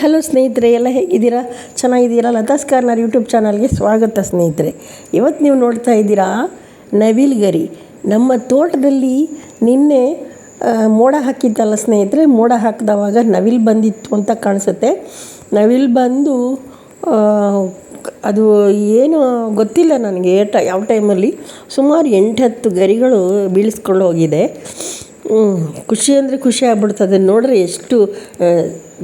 Hello ಸ್ನೇಹಿತರೆ, ಎಲ್ಲ ಹೇಗಿದ್ದೀರಾ? ಚೆನ್ನಾಗಿದ್ದೀರಾ ಲತಾಸ್ ಕಾರ್ನರ್ ಯೂಟ್ಯೂಬ್ ಚಾನಲ್ಗೆ ಸ್ವಾಗತ ಸ್ನೇಹಿತರೆ. ಇವತ್ತು ನೀವು ನೋಡ್ತಾ ಇದ್ದೀರಾ ನವಿಲ್ಗರಿ ನಮ್ಮ ತೋಟದಲ್ಲಿ ನಿನ್ನೆ ಮೋಡ ಹಾಕಿದ್ದಲ್ಲ ಸ್ನೇಹಿತರೆ? ಮೋಡ ಹಾಕಿದವಾಗ ನವಿಲು ಬಂದಿತ್ತು ಅಂತ ಕಾಣಿಸುತ್ತೆ. ನವಿಲು ಬಂದು ಅದು ಏನು ಗೊತ್ತಿಲ್ಲ ನನಗೆ ಟ, ಯಾವ ಟೈಮಲ್ಲಿ. ಸುಮಾರು ಎಂಟು ಹತ್ತು ಗರಿಗಳು ಬೀಳಿಸ್ಕೊಂಡು ಹೋಗಿದೆ. ಖುಷಿ ಅಂದರೆ ಖುಷಿ ಆಗ್ಬಿಡ್ತದೆ. ನೋಡ್ರಿ ಎಷ್ಟು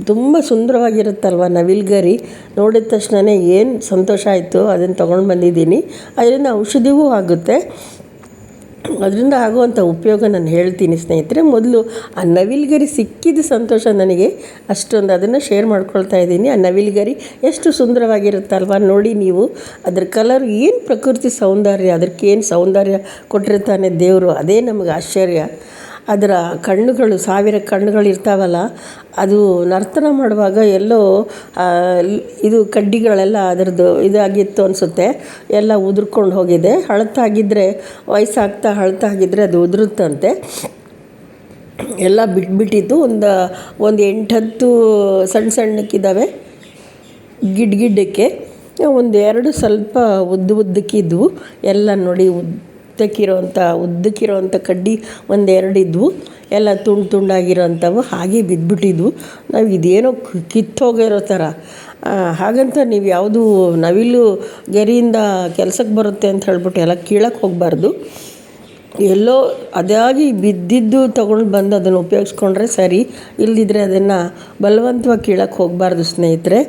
ತುಂಬ ಸುಂದರವಾಗಿರುತ್ತಲ್ವ ನವಿಲ್ಗರಿ ನೋಡಿದ ತಕ್ಷಣ ಏನು ಸಂತೋಷ ಆಯಿತು? ಅದನ್ನು ತೊಗೊಂಡು ಬಂದಿದ್ದೀನಿ. ಅದರಿಂದ ಔಷಧಿಯೂ ಆಗುತ್ತೆ. ಅದರಿಂದ ಆಗುವಂಥ ಉಪಯೋಗ ನಾನು ಹೇಳ್ತೀನಿ ಸ್ನೇಹಿತರೆ. ಮೊದಲು ಆ ನವಿಲ್ಗರಿ ಸಿಕ್ಕಿದ ಸಂತೋಷ ನನಗೆ. ಅಷ್ಟೊಂದು ಅದನ್ನು ಶೇರ್ ಮಾಡ್ಕೊಳ್ತಾ ಇದ್ದೀನಿ. ಆ ನವಿಲ್ಗರಿ ಎಷ್ಟು ಸುಂದರವಾಗಿರುತ್ತಲ್ವ ನೋಡಿ ನೀವು. ಅದ್ರ ಕಲರ್ ಏನು ಪ್ರಕೃತಿ ಸೌಂದರ್ಯ ಅದಕ್ಕೇನು ಸೌಂದರ್ಯ ಕೊಟ್ಟಿರ್ತಾನೆ ದೇವರು, ಅದೇ ನಮಗೆ ಆಶ್ಚರ್ಯ. ಅದರ ಕಣ್ಣುಗಳು, ಸಾವಿರ ಕಣ್ಣುಗಳು ಇರ್ತಾವಲ್ಲ, ಅದು ನರ್ತನ ಮಾಡುವಾಗ ಎಲ್ಲೋ ಇದು ಕಡ್ಡಿಗಳೆಲ್ಲ ಅದರದ್ದು ಇದಾಗಿತ್ತು ಅನಿಸುತ್ತೆ. ಎಲ್ಲ ಉದುರ್ಕೊಂಡು ಹೋಗಿದೆ. ಹಳತಾಗಿದ್ದರೆ ವಯಸ್ಸಾಗ್ತಾ ಹಳತಾಗಿದ್ದರೆ ಅದು ಉದುರುತ್ತಂತೆ. ಎಲ್ಲ ಬಿಟ್ಬಿಟ್ಟಿತ್ತು ಒಂದು ಒಂದು ಎಂಟತ್ತು ಸಣ್ಣ ಸಣ್ಣಕ್ಕಿದ್ದಾವೆ ಗಿಡ್ ಗಿಡ್ಡಕ್ಕೆ, ಒಂದು ಎರಡು ಸ್ವಲ್ಪ ಉದ್ದ ಉದ್ದಕ್ಕಿದ್ವು ಎಲ್ಲ ನೋಡಿ ಉದ್ದಕ್ಕಿರೋಂಥ ಉದ್ದಕ್ಕಿರೋವಂಥ ಕಡ್ಡಿ ಒಂದೆರಡು ಇದ್ವು. ಎಲ್ಲ ತುಂಡು ತುಂಡಾಗಿರೋಂಥವು ಹಾಗೆ ಬಿದ್ದುಬಿಟ್ಟಿದ್ವು ನಾವು ಇದೇನೋ ಕಿತ್ತೋಗಿರೋ ಥರ. ಹಾಗಂತ ನೀವು ಯಾವುದು ನವಿಲು ಗೆರೆಯಿಂದ ಕೆಲಸಕ್ಕೆ ಬರುತ್ತೆ ಅಂತ ಹೇಳ್ಬಿಟ್ಟು ಎಲ್ಲ ಕೀಳಕ್ಕೆ ಹೋಗಬಾರ್ದು. ಎಲ್ಲೋ ಅದಾಗಿ ಬಿದ್ದಿದ್ದು ತೊಗೊಂಡು ಬಂದು ಅದನ್ನು ಉಪಯೋಗಿಸ್ಕೊಂಡ್ರೆ ಸರಿ. ಇಲ್ಲದಿದ್ದರೆ ಅದನ್ನು ಬಲವಂತವಾಗಿ ಕೀಳಕ್ಕೆ ಹೋಗಬಾರ್ದು ಸ್ನೇಹಿತರೆ.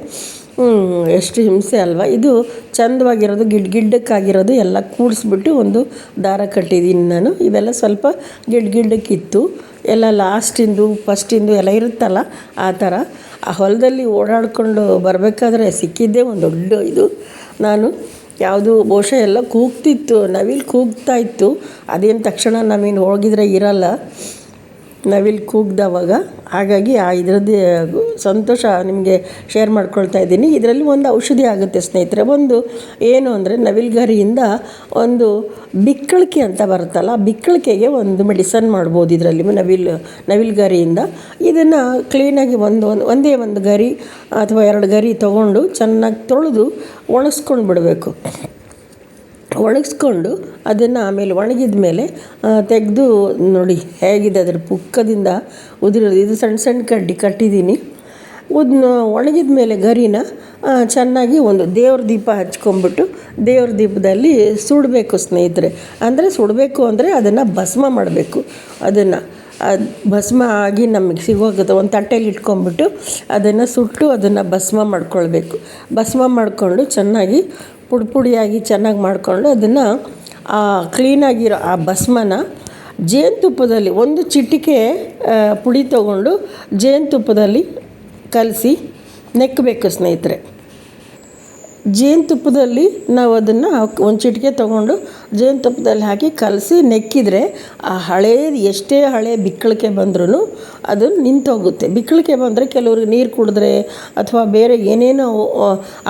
ಎಷ್ಟು ಹಿಂಸೆ ಅಲ್ವಾ? ಇದು ಚಂದವಾಗಿರೋದು, ಗಿಡ್ ಗಿಡ್ಡಕ್ಕಾಗಿರೋದು ಎಲ್ಲ ಕೂಡಿಸ್ಬಿಟ್ಟು ಒಂದು ದಾರ ಕಟ್ಟಿದ್ದೀನಿ ನಾನು. ಇವೆಲ್ಲ ಸ್ವಲ್ಪ ಗಿಡ್ ಗಿಡ್ಡಕ್ಕಿತ್ತು. ಎಲ್ಲ ಲಾಸ್ಟಿಂದು, ಫಸ್ಟಿಂದು ಎಲ್ಲ ಇರುತ್ತಲ್ಲ, ಆ ಥರ. ಆ ಹೊಲದಲ್ಲಿ ಓಡಾಡಿಕೊಂಡು ಬರಬೇಕಾದ್ರೆ ಸಿಕ್ಕಿದ್ದೇ ಒಂದು ದೊಡ್ಡ ಇದು. ನಾನು ಯಾವುದು ಬಹುಶಃ ಎಲ್ಲ ಕೂಗ್ತಿತ್ತು, ನವಿಲು ಕೂಗ್ತಾ ಇತ್ತು. ಅದೇನು ತಕ್ಷಣ ನಾವೇನು ಹೋಗಿದ್ರೆ ಇರಲ್ಲ. ನವಿಲು ಕೂಗ್ದವಾಗ, ಹಾಗಾಗಿ ಆ ಇದರದ್ದೇ ಸಂತೋಷ ನಿಮಗೆ ಶೇರ್ ಮಾಡ್ಕೊಳ್ತಾ ಇದ್ದೀನಿ. ಇದರಲ್ಲಿ ಒಂದು ಔಷಧಿ ಆಗುತ್ತೆ ಸ್ನೇಹಿತರೆ. ಒಂದು ಏನು ಅಂದರೆ ನವಿಲ್ಗರಿಯಿಂದ ಒಂದು ಬಿಕ್ಕಳಿಕೆ ಅಂತ ಬರುತ್ತಲ್ಲ ಬಿಕ್ಕಳಿಕೆಗೆ ಒಂದು ಮೆಡಿಸನ್ ಮಾಡ್ಬೋದು ಇದರಲ್ಲಿ ನವಿಲು, ನವಿಲುಗರಿಯಿಂದ. ಇದನ್ನು ಕ್ಲೀನಾಗಿ ಒಂದು ಒಂದು, ಒಂದೇ ಒಂದು ಗರಿ ಅಥವಾ ಎರಡು ಗರಿ ತೊಗೊಂಡು ಚೆನ್ನಾಗಿ ತೊಳೆದು ಒಣಸ್ಕೊಂಡು ಬಿಡಬೇಕು ಒಣಗಿಸ್ಕೊಂಡು ಅದನ್ನು ಆಮೇಲೆ ಒಣಗಿದ ಮೇಲೆ ತೆಗೆದು ನೋಡಿ ಹೇಗಿದೆ ಅದರ ಪುಕ್ಕದಿಂದ ಉದುರೋದು ಇದು ಸಣ್ಣ ಸಣ್ಣ ಕಡ್ಡಿ ಕಟ್ಟಿದ್ದೀನಿ. ಉದ್ನ ಒಣಗಿದ ಮೇಲೆ ಗರಿನ ಚೆನ್ನಾಗಿ ಒಂದು ದೇವ್ರ ದೀಪ ಹಚ್ಕೊಂಬಿಟ್ಟು ದೇವ್ರ ದೀಪದಲ್ಲಿ ಸುಡಬೇಕು ಸ್ನೇಹಿತರೆ. ಅಂದರೆ ಸುಡಬೇಕು ಅಂದರೆ ಅದನ್ನು ಭಸ್ಮ ಮಾಡಬೇಕು. ಅದನ್ನು ಅದು ಭಸ್ಮ ಆಗಿ ನಮಗೆ ಸಿಗೋಗುತ್ತೆ. ಒಂದು ತಟ್ಟೆಯಲ್ಲಿ ಇಟ್ಕೊಂಬಿಟ್ಟು ಅದನ್ನು ಸುಟ್ಟು ಅದನ್ನು ಭಸ್ಮ ಮಾಡ್ಕೊಳ್ಬೇಕು. ಭಸ್ಮ ಮಾಡಿಕೊಂಡು ಚೆನ್ನಾಗಿ ಪುಡಿ ಪುಡಿಯಾಗಿ ಚೆನ್ನಾಗಿ ಮಾಡಿಕೊಂಡು ಅದನ್ನು ಆ ಕ್ಲೀನಾಗಿರೋ ಆ ಭಸ್ಮನ ಜೇನುತುಪ್ಪದಲ್ಲಿ ಒಂದು ಚಿಟಿಕೆ ಪುಡಿ ತೊಗೊಂಡು ಜೇನುತುಪ್ಪದಲ್ಲಿ ಕಲಸಿ ನೆಕ್ಕಬೇಕು ಸ್ನೇಹಿತರೆ. ಜೇನುತುಪ್ಪದಲ್ಲಿ ನಾವು ಅದನ್ನು ಒಂದು ಚಿಟಿಕೆ ತೊಗೊಂಡು ಜೇನುತುಪ್ಪದಲ್ಲಿ ಹಾಕಿ ಕಲಸಿ ನೆಕ್ಕಿದರೆ ಆ ಹಳೇದು ಎಷ್ಟೇ ಹಳೆ ಬಿಕ್ಕಳಿಕೆ ಬಂದ್ರೂ ಅದು ನಿಂತೋಗುತ್ತೆ. ಬಿಕ್ಕಳಿಕೆ ಬಂದರೆ ಕೆಲವ್ರಿಗೆ ನೀರು ಕುಡಿದ್ರೆ ಅಥವಾ ಬೇರೆ ಏನೇನೋ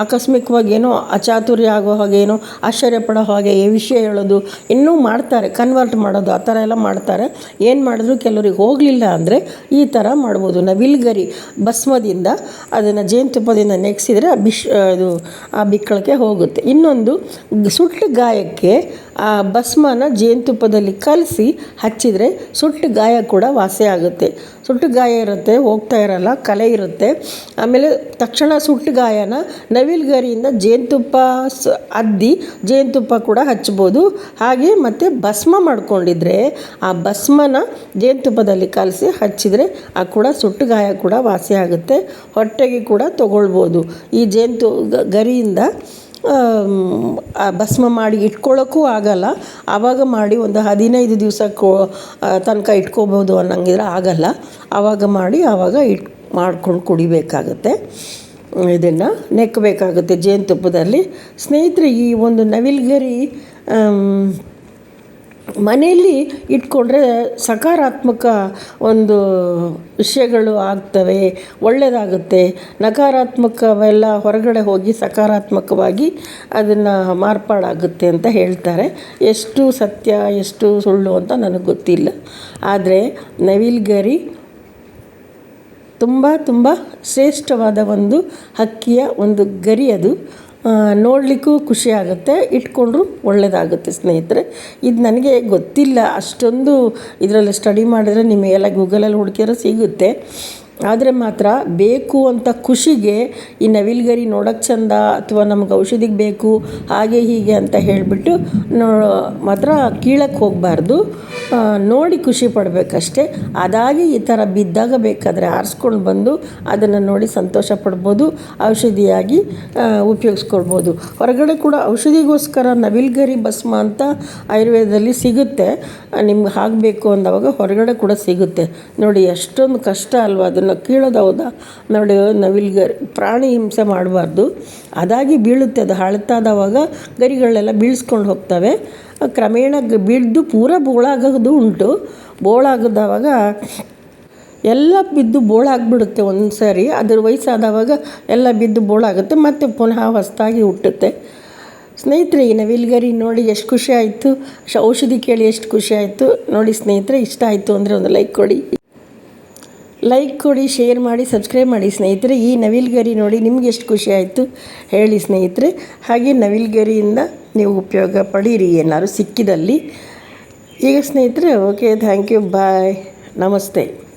ಆಕಸ್ಮಿಕವಾಗಿ ಏನೋ ಅಚಾತುರ್ಯ ಆಗೋ ಹಾಗೆ ಏನೋ ಆಶ್ಚರ್ಯ ಪಡೋ ಹಾಗೆ ಈ ವಿಷಯ ಹೇಳೋದು ಇನ್ನೂ ಮಾಡ್ತಾರೆ ಕನ್ವರ್ಟ್ ಮಾಡೋದು, ಆ ಥರ ಎಲ್ಲ ಮಾಡ್ತಾರೆ. ಏನು ಮಾಡಿದ್ರು ಕೆಲವ್ರಿಗೆ ಹೋಗಲಿಲ್ಲ ಅಂದರೆ ಈ ಥರ ಮಾಡ್ಬೋದು. ನವಿಲ್ಗರಿ ಭಸ್ಮದಿಂದ ಅದನ್ನು ಜೇನುತುಪ್ಪದಿಂದ ನೆಕ್ಸಿದರೆ ಆ ಬಿಶ್ ಅದು ಆ ಬಿಕ್ಕಳಿಕೆ ಹೋಗುತ್ತೆ. ಇನ್ನೊಂದು ಸುಟ್ಟ ಗಾಯಕ್ಕೆ ಆ ಭಸ್ಮನ ಜೇನುತುಪ್ಪದಲ್ಲಿ ಕಲಸಿ ಹಚ್ಚಿದರೆ ಸುಟ್ಟ ಗಾಯ ಕೂಡ ವಾಸಿ ಆಗುತ್ತೆ. ಸುಟ್ಟ ಗಾಯ ಇರುತ್ತೆ, ಹೋಗ್ತಾ ಇರಲ್ಲ, ಕಲೆ ಇರುತ್ತೆ. ಆಮೇಲೆ ತಕ್ಷಣ ಸುಟ್ಟ ಗಾಯನ ನವಿಲ್ಗರಿಯಿಂದ ಜೇನುತುಪ್ಪ ಸ ಅದ್ದಿ ಜೇನುತುಪ್ಪ ಕೂಡ ಹಚ್ಬೋದು. ಹಾಗೆ ಮತ್ತು ಭಸ್ಮ ಮಾಡ್ಕೊಂಡಿದ್ರೆ ಆ ಭಸ್ಮನ ಜೇನುತುಪ್ಪದಲ್ಲಿ ಕಲಸಿ ಹಚ್ಚಿದರೆ ಆ ಕೂಡ ಸುಟ್ಟ ಗಾಯ ಕೂಡ ವಾಸಿ ಆಗುತ್ತೆ. ಹೊಟ್ಟೆಗೆ ಕೂಡ ತಗೊಳ್ಬೋದು. ಈ ಜೇನುತು ಗರಿಯಿಂದ ಭಸ್ಮ ಮಾಡಿ ಇಟ್ಕೊಳ್ಳೋಕ್ಕೂ ಆಗಲ್ಲ. ಆವಾಗ ಮಾಡಿ ಒಂದು ಹದಿನೈದು ದಿವಸಕ್ಕೂ ತನಕ ಇಟ್ಕೋಬೋದು ಅನ್ನಂಗಿದ್ರೆ ಆಗಲ್ಲ. ಆವಾಗ ಮಾಡಿ ಆವಾಗ ಇಟ್ ಮಾಡ್ಕೊಂಡು ಕುಡಿಬೇಕಾಗತ್ತೆ. ಇದನ್ನು ನೆಕ್ಕಬೇಕಾಗುತ್ತೆ ಜೇನುತುಪ್ಪದಲ್ಲಿ. ಸ್ನೇಹಿತರೆ, ಈ ಒಂದು ನವಿಲ್ಗರಿ ಮನೆಯಲ್ಲಿ ಇಟ್ಕೊಂಡ್ರೆ ಸಕಾರಾತ್ಮಕ ಒಂದು ವಿಷಯಗಳು ಆಗ್ತವೆ ಒಳ್ಳೆಯದಾಗುತ್ತೆ ನಕಾರಾತ್ಮಕವೆಲ್ಲ ಹೊರಗಡೆ ಹೋಗಿ ಸಕಾರಾತ್ಮಕವಾಗಿ ಅದನ್ನು ಮಾರ್ಪಾಡಾಗುತ್ತೆ ಅಂತ ಹೇಳ್ತಾರೆ. ಎಷ್ಟು ಸತ್ಯ, ಎಷ್ಟು ಸುಳ್ಳು ಅಂತ ನನಗೆ ಗೊತ್ತಿಲ್ಲ. ಆದರೆ ನವಿಲ್ಗರಿ ತುಂಬ ತುಂಬ ಶ್ರೇಷ್ಠವಾದ ಒಂದು ಹಕ್ಕಿಯ ಒಂದು ಗರಿ ಅದು. ನೋಡಲಿಕ್ಕೂ ಖುಷಿ ಆಗುತ್ತೆ. ಇಟ್ಕೊಂಡ್ರೂ ಒಳ್ಳೆಯದಾಗುತ್ತೆ ಸ್ನೇಹಿತರೆ. ಇದು ನನಗೆ ಗೊತ್ತಿಲ್ಲ. ಅಷ್ಟೊಂದು ಇದರಲ್ಲಿ ಸ್ಟಡಿ ಮಾಡಿದ್ರೆ ನಿಮಗೆಲ್ಲ ಗೂಗಲಲ್ಲಿ ಹುಡುಕಿದ್ರೆ ಸಿಗುತ್ತೆ. ಆದರೆ ಮಾತ್ರ ಬೇಕು ಅಂತ ಖುಷಿಗೆ ಈ ನವಿಲ್ಗರಿ ನೋಡೋಕ್ಕೆ ಚಂದ ಅಥವಾ ನಮ್ಗೆ ಔಷಧಿಗೆ ಬೇಕು, ಹಾಗೆ ಹೀಗೆ ಅಂತ ಹೇಳಿಬಿಟ್ಟು ನೋ, ಮಾತ್ರ ಕೀಳಕ್ಕೆ ಹೋಗಬಾರ್ದು. ನೋಡಿ ಖುಷಿ ಪಡಬೇಕಷ್ಟೆ. ಅದಾಗಿ ಈ ಥರ ಬಿದ್ದಾಗ ಬೇಕಾದರೆ ಆರಿಸ್ಕೊಂಡು ಬಂದು ಅದನ್ನು ನೋಡಿ ಸಂತೋಷ ಪಡ್ಬೋದು, ಔಷಧಿಯಾಗಿ ಉಪಯೋಗಿಸ್ಕೊಳ್ಬೋದು. ಹೊರಗಡೆ ಕೂಡ ಔಷಧಿಗೋಸ್ಕರ ನವಿಲ್ಗರಿ ಭಸ್ಮ ಅಂತ ಆಯುರ್ವೇದದಲ್ಲಿ ಸಿಗುತ್ತೆ. ನಿಮ್ಗೆ ಆಗಬೇಕು ಅಂದವಾಗ ಹೊರಗಡೆ ಕೂಡ ಸಿಗುತ್ತೆ. ನೋಡಿ, ಎಷ್ಟೊಂದು ಕಷ್ಟ ಅಲ್ವಾ ಅದನ್ನು ಕೀಳೋದು ಹೌದಾ? ನೋಡಿ ನವಿಲ್ಗ ಪ್ರಾಣಿ ಹಿಂಸೆ ಮಾಡಬಾರ್ದು. ಅದಾಗಿ ಬೀಳುತ್ತೆ, ಅದು ಹಳತಾದವಾಗ ಗರಿಗಳೆಲ್ಲ ಬೀಳಿಸ್ಕೊಂಡು ಹೋಗ್ತವೆ. ಕ್ರಮೇಣ ಬಿದ್ದು ಪೂರ ಬೋಳಾಗೋದು ಉಂಟು. ಬೋಳಾಗದವಾಗ ಎಲ್ಲ ಬಿದ್ದು ಬೋಳಾಗ್ಬಿಡುತ್ತೆ ಒಂದು ಸಾರಿ ಅದ್ರ ವಯಸ್ಸಾದವಾಗ ಎಲ್ಲ ಬಿದ್ದು ಬೋಳಾಗುತ್ತೆ, ಮತ್ತು ಪುನಃ ಹೊಸದಾಗಿ ಹುಟ್ಟುತ್ತೆ. ಸ್ನೇಹಿತರೆ, ಈ ನವಿಲ್ಗರಿ ನೋಡಿ ಎಷ್ಟು ಖುಷಿ ಆಯಿತು. ಔಷಧಿ ಕೇಳಿ ಎಷ್ಟು ಖುಷಿ ಆಯಿತು. ನೋಡಿ ಸ್ನೇಹಿತರೆ, ಇಷ್ಟ ಆಯಿತು ಅಂದರೆ ಒಂದು ಲೈಕ್ ಕೊಡಿ. ಲೈಕ್ ಕೊಡಿ ಶೇರ್ ಮಾಡಿ ಸಬ್ಸ್ಕ್ರೈಬ್ ಮಾಡಿ ಸ್ನೇಹಿತರೆ. ಈ ನವಿಲುಗರಿ ನೋಡಿ ನಿಮ್ಗೆ ಎಷ್ಟು ಖುಷಿ ಆಯಿತು ಹೇಳಿ ಸ್ನೇಹಿತರೆ. ಹಾಗೆ ನವಿಲುಗರಿಯಿಂದ ನೀವು ಉಪಯೋಗ ಪಡೀರಿ. ಏನಾದ್ರು ಸಿಕ್ಕಿದಲ್ಲಿ. ಈಗ ಸ್ನೇಹಿತರೆ ಓಕೆ ಥ್ಯಾಂಕ್ ಯು ಬಾಯ್ ನಮಸ್ತೆ.